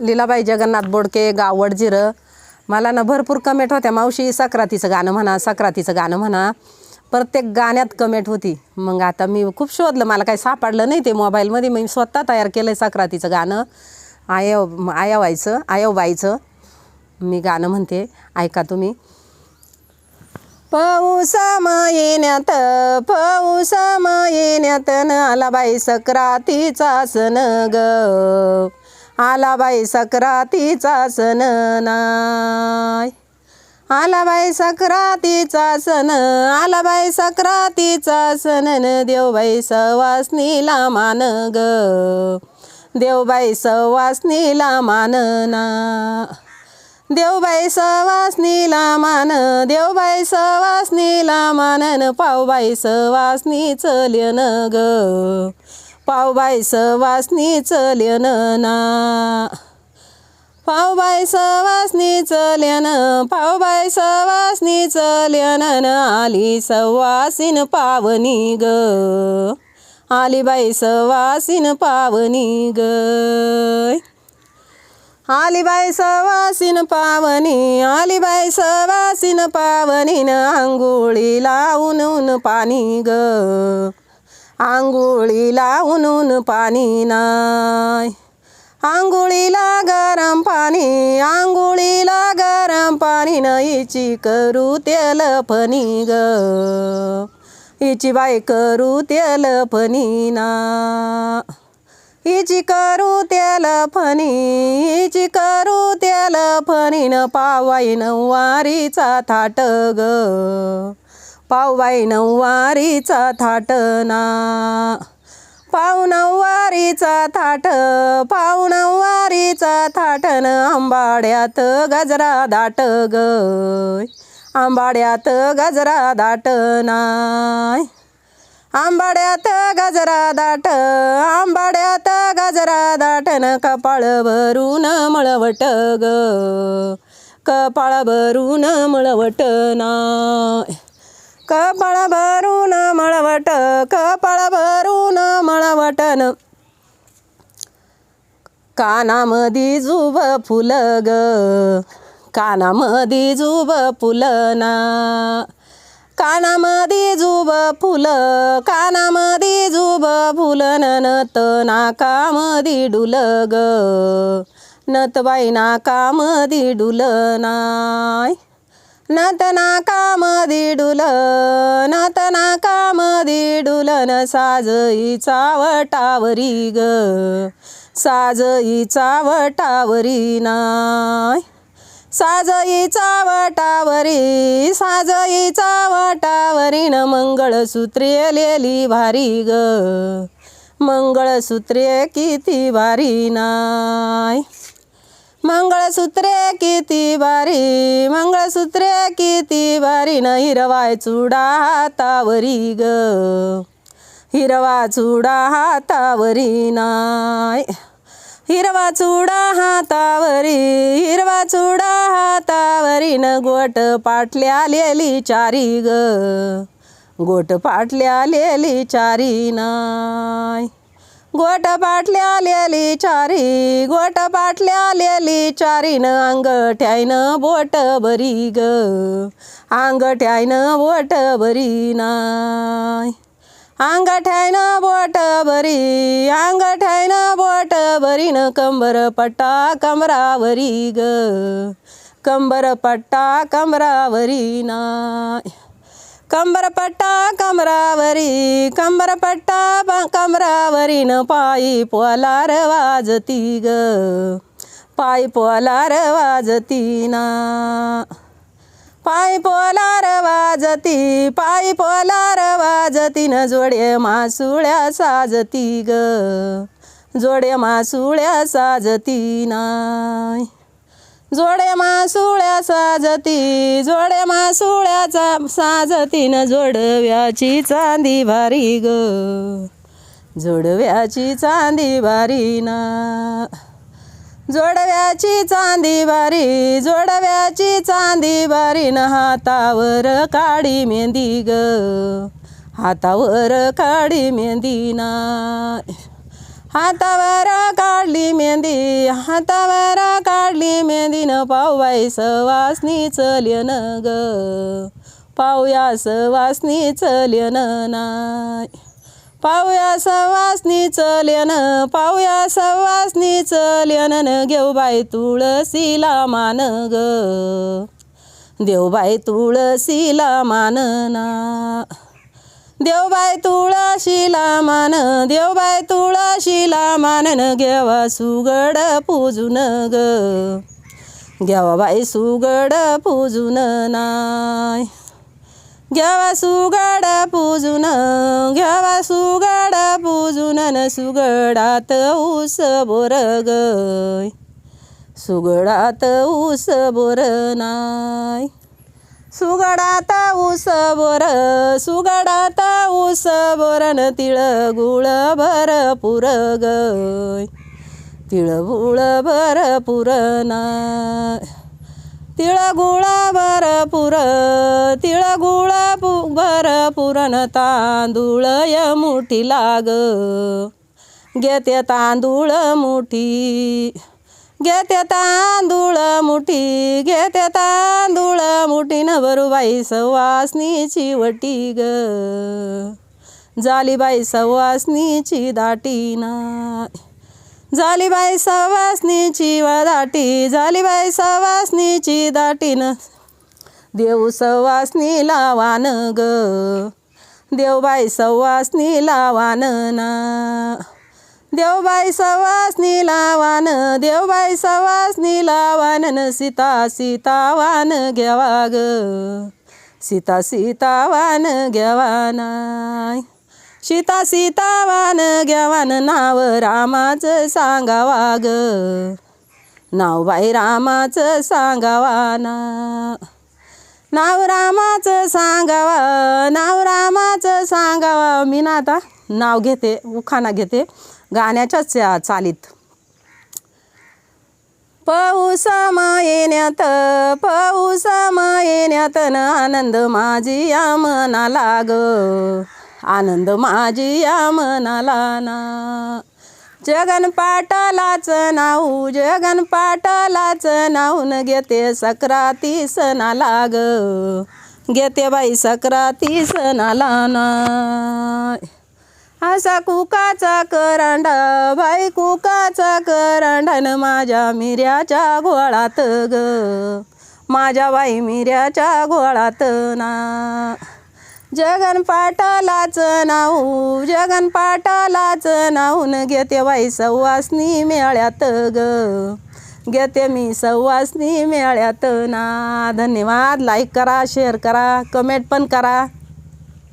लीलाबाई जगन्नाथ बोडके गावड जिरं. मला ना भरपूर कमेंट होत्या. मावशी सक्रातीचं गाणं म्हणा सक्रातीचं गाणं म्हणा. प्रत्येक गाण्यात कमेंट होती. मग आता मी खूप शोधलं. मला काही सापडलं नाही ते मोबाईलमध्ये. मी स्वतः तयार केलं आहे सक्रातीचं गाणं. आयव आयावायचं आयवबाईचं मी गाणं म्हणते. ऐका तुम्ही. पाऊसा येण्यात पाऊसा येण्यात न आला बाई सक्रातीचा सण ग. आला बाई सक्रातीचा सण नाय आला बाई सक्रातीचा सण आला बाई सक्रातीचा सण न देवबाई सवासनीला मान ग. देवबाई सवासनीला मानना देवबाई सवासनीला मान देवबाई सवासनीला मानन पावबाई सवासनी चलन ग. पावबाई सवासनी चलन ना. पावबाई सवासनी चलन पावबाई सवासनी चलन आली सवासीन पावनी ग. आली बाई सवासीन पावनी ग. आलीबाई सवासीन पावनी आलीबाई सवासीन पावनीन आंघोळी लावून पाणी ग. आंघोळी लावून पाणी नाय आंघोळीला गरम पाणी आंघोळीला गरम पाणी न हिची करू तेल फणी ग. हिची बाई करू तेल फणी ना. हिची करू तेल फणी हिची करू तेल फणीन पावाई नऊवारीचा थाट ग. पावबाई नऊवारीचा थाट ना पाव नऊवारीचा थाट पाव नऊवारीचा थाटन. आंबाड्यात गजरा दाट ग. आंबाड्यात गजरा दाट नाय. आंबाड्यात गजरा दाट आंबाड्यात गजरा दाटन कपाळ भरून मळवट ग. कपाळ भरून मळवट नाय. कपाळ भरून मळवट कपाळ भरून मळवटन. कानामधी जुब फुल ग कानामधी जुब फुलना कानामध्ये जुब फुलं कानामध्ये जुब फुलं नत नाकामध्ये डुल ग. नतबाई नाकामध्ये डुल नाय. नत नाकामध्ये डुल नत नाकामध्ये डुलन साजई चावटावरी ग. साजई चावटावरी नाय. साजईचा साजई चावटावरी न मंगळसूत्रे लेली भारी ग. मंगळसूत्रे किती भारी नाय. मंगळसूत्रे किती बारी मंगळसूत्रे किती बारी न हिरवाय चुडा हातावरी ग. हिरवा चुडा हातावरी नाय. हिरवा चुडा हातावरी हिरवा चुडा हातावरी. न गोट पाटल्या लेली चारी ग. गोट पाटल्या लेली चारी नाय. गोट पाटल्या लेली चारी गोट पाटल्या लेली चारीन अंगठ्यायनं बोट बरी ग. अंगठ्याईन बोट बरी नाय. अंगठ्यायनं बोट बरी अंगठ्यायनं बोट बरीन कंबर पट्टा कमरावरी ग. कंबर पट्टा कमरावरी नाय. कंबरपट्टा कमरावरी कंबरपट्टा प- कमरावरी पायी पोलार वाजती ग. पायी पोलार वाजती ना. पाय पोलार वाजती पाय पोलार वाजती न जोडे मासुळ्या साजती ग. जोडे मासुळ्या साजती नाय. जोडे मासुळ्या साजती जोडे मासुळ्याचा साजतीन जोडव्याची चांदी भारी ग. जोडव्याची चांदी भारी ना. जोडव्याची चांदी बारी जोडव्याची चांदी बारी न. हातावर काळी मेहंदी ग. हातावर काळी मेहंदी ना. हातावर काढली मेहंदी हातावर काढली मेहंदी न पाऊबाई सवासनी चल्यन ग. पाऊया सवासनी चल्यन नाय पावया सवासनी चल्यन पावया सवासनी चल्यन न घेऊ बाई तुळशीला मान ग. देवबाई तुळशीला मानना देवबाय तुळशीला मान देवबाय तुळशीला मानन घेवा सुगड पूजून ग. घ्यावा बाई सुगड पूजून नाय. घ्यावा सुगड पूजून घ्यावा सुगड पूजून न सुगडात ऊस बोर ग. सुगडात ऊस बोर नाय. सुगडात ऊस बोर सुगडात ऊस बोरन तिळ गुळ भरपूर गय तिळ गुळ भर नाय तिळ गुळ भरपूर तिळ गुळ भर पुरण तांदूळ य मुठी लाग. घेते तांदूळ मुठी घेते तांदूळ मुठी घेते तांदूळ मुठीनं भरूबाई सवासनीची वटी ग. झाली बाई सवासनीची दाटी ना. झाली बाई सवासनीची दाटी झाली बाई सवासनीची दाटीन देऊ सवासनी लावान ग. देवबाई सवासनी लावान ना. देवबाई सवासनी लावान देवबाई सवासनी लावान न सीता सीतावान घ्यावा ग सीता सीतावान घ्यावा सीता सीतावान घ्यावान नाव रामाचं सांगावा ग नाव बाई रामाचं सांगावा ना नाव रामाचं सांगावा सांगा मी ना आता? नाव घेते उखाणा घेते. गाण्याच्याच चालीत. पाऊस येण्यात पाऊस येण्यात आनंद माझी या मनाला ग. आनंद माझी या मनाला ना. जगन पाटलाच नाऊ जगन पाटलाच नाऊन घेते सक्राती सणाला ग. घेते बाई सक्राती सणाला ना. असा कुकाचा करांडा बाई कुकाचा करांडा न माझ्या मिऱ्याच्या घोळात ग. माझ्या बाई मिऱ्याच्या घोळात ना. जगन पाटालाच नाऊ जगन पाटालाच नाऊन घेते बाई सवासनी मेळ्यात ग. घेते मी सवासनी मेळ्यात ना. धन्यवाद. लाईक करा शेअर करा कमेंट पण करा.